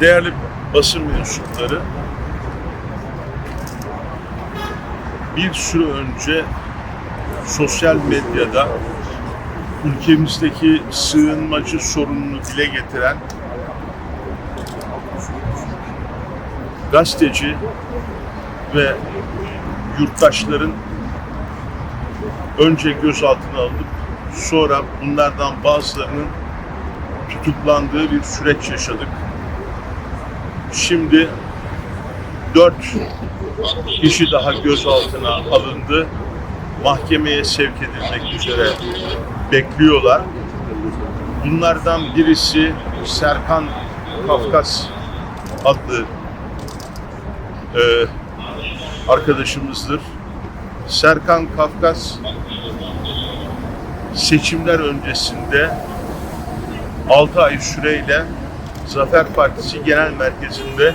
değerli basın mensupları bir süre önce sosyal medyada ülkemizdeki sığınmacı sorununu dile getiren gazeteci ve yurttaşların önce gözaltına alınıp sonra bunlardan bazılarının tutuklandığı bir süreç yaşadık. Şimdi dört kişi daha gözaltına alındı. Mahkemeye sevk edilmek üzere bekliyorlar. Bunlardan birisi Serkan Kafkas adlı e, arkadaşımızdır. Serkan Kafkas seçimler öncesinde 6 ay süreyle Zafer Partisi Genel Merkezi'nde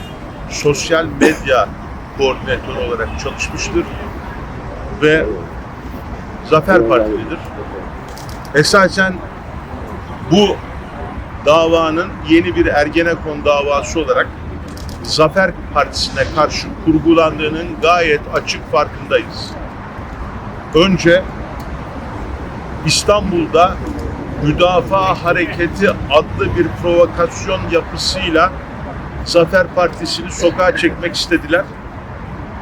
sosyal medya koordinatörü olarak çalışmıştır ve Zafer Partilidir. Esasen bu davanın yeni bir Ergenekon davası olarak Zafer Partisi'ne karşı kurgulandığının gayet açık farkındayız. Önce İstanbul'da Müdafaa Hareketi adlı bir provokasyon yapısıyla Zafer Partisi'ni sokağa çekmek istediler.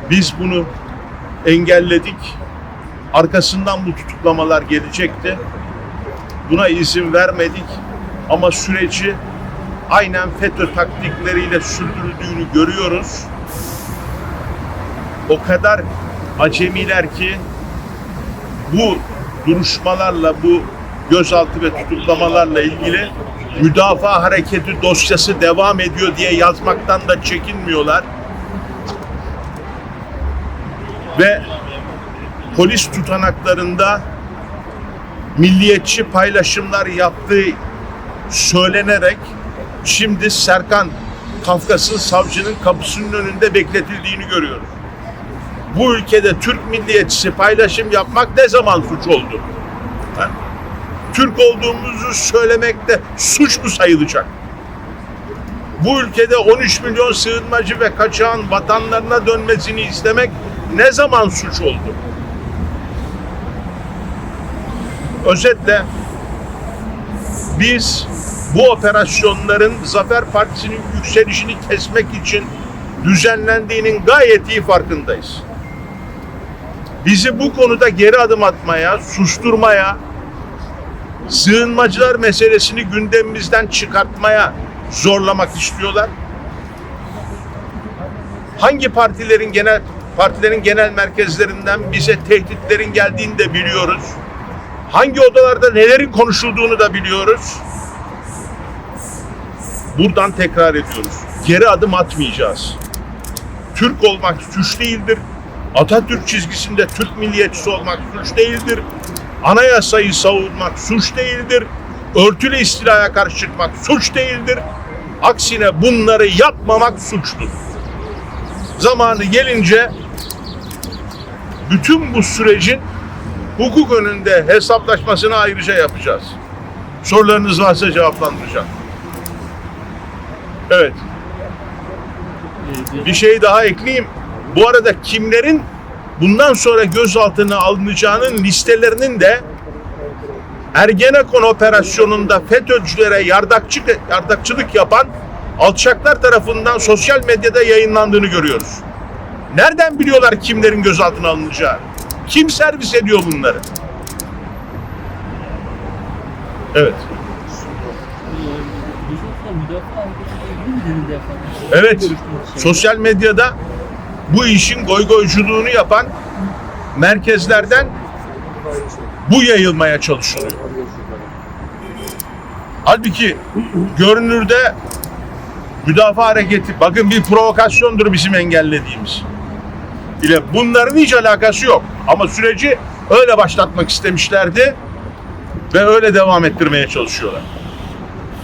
Biz bunu engelledik. Arkasından bu tutuklamalar gelecekti. Buna izin vermedik ama süreci aynen FETÖ taktikleriyle sürdürüldüğünü görüyoruz. O kadar acemiler ki bu duruşmalarla, bu gözaltı ve tutuklamalarla ilgili müdafaa hareketi dosyası devam ediyor diye yazmaktan da çekinmiyorlar. Ve polis tutanaklarında milliyetçi paylaşımlar yaptığı söylenerek şimdi Serkan Kafkas'ın savcının kapısının önünde bekletildiğini görüyoruz. Bu ülkede Türk milliyetçisi paylaşım yapmak ne zaman suç oldu? Ha? Türk olduğumuzu söylemekte suç mu sayılacak? Bu ülkede 13 milyon sığınmacı ve kaçağın vatanlarına dönmesini istemek ne zaman suç oldu? Özetle biz bu operasyonların Zafer Partisi'nin yükselişini kesmek için düzenlendiğinin gayet iyi farkındayız. Bizi bu konuda geri adım atmaya, susturmaya, sığınmacılar meselesini gündemimizden çıkartmaya zorlamak istiyorlar. Hangi partilerin genel partilerin genel merkezlerinden bize tehditlerin geldiğini de biliyoruz. Hangi odalarda nelerin konuşulduğunu da biliyoruz. Buradan tekrar ediyoruz. Geri adım atmayacağız. Türk olmak suç değildir. Atatürk çizgisinde Türk milliyetçisi olmak suç değildir. Anayasayı savunmak suç değildir. Örtülü istilaya karşı çıkmak suç değildir. Aksine bunları yapmamak suçtur. Zamanı gelince bütün bu sürecin hukuk önünde hesaplaşmasını ayrıca yapacağız. Sorularınız varsa cevaplandıracağım. Evet. Bir şey daha ekleyeyim. Bu arada kimlerin bundan sonra gözaltına alınacağının listelerinin de Ergenekon operasyonunda FETÖ'cülere yardakçılık, yardakçılık yapan alçaklar tarafından sosyal medyada yayınlandığını görüyoruz. Nereden biliyorlar kimlerin gözaltına alınacağı? Kim servis ediyor bunları? Evet. Evet. Sosyal medyada bu işin goygoyculuğunu yapan merkezlerden bu yayılmaya çalışılıyor. Halbuki görünürde müdafaa hareketi bakın bir provokasyondur bizim engellediğimiz. ile bunların hiç alakası yok. Ama süreci öyle başlatmak istemişlerdi ve öyle devam ettirmeye çalışıyorlar.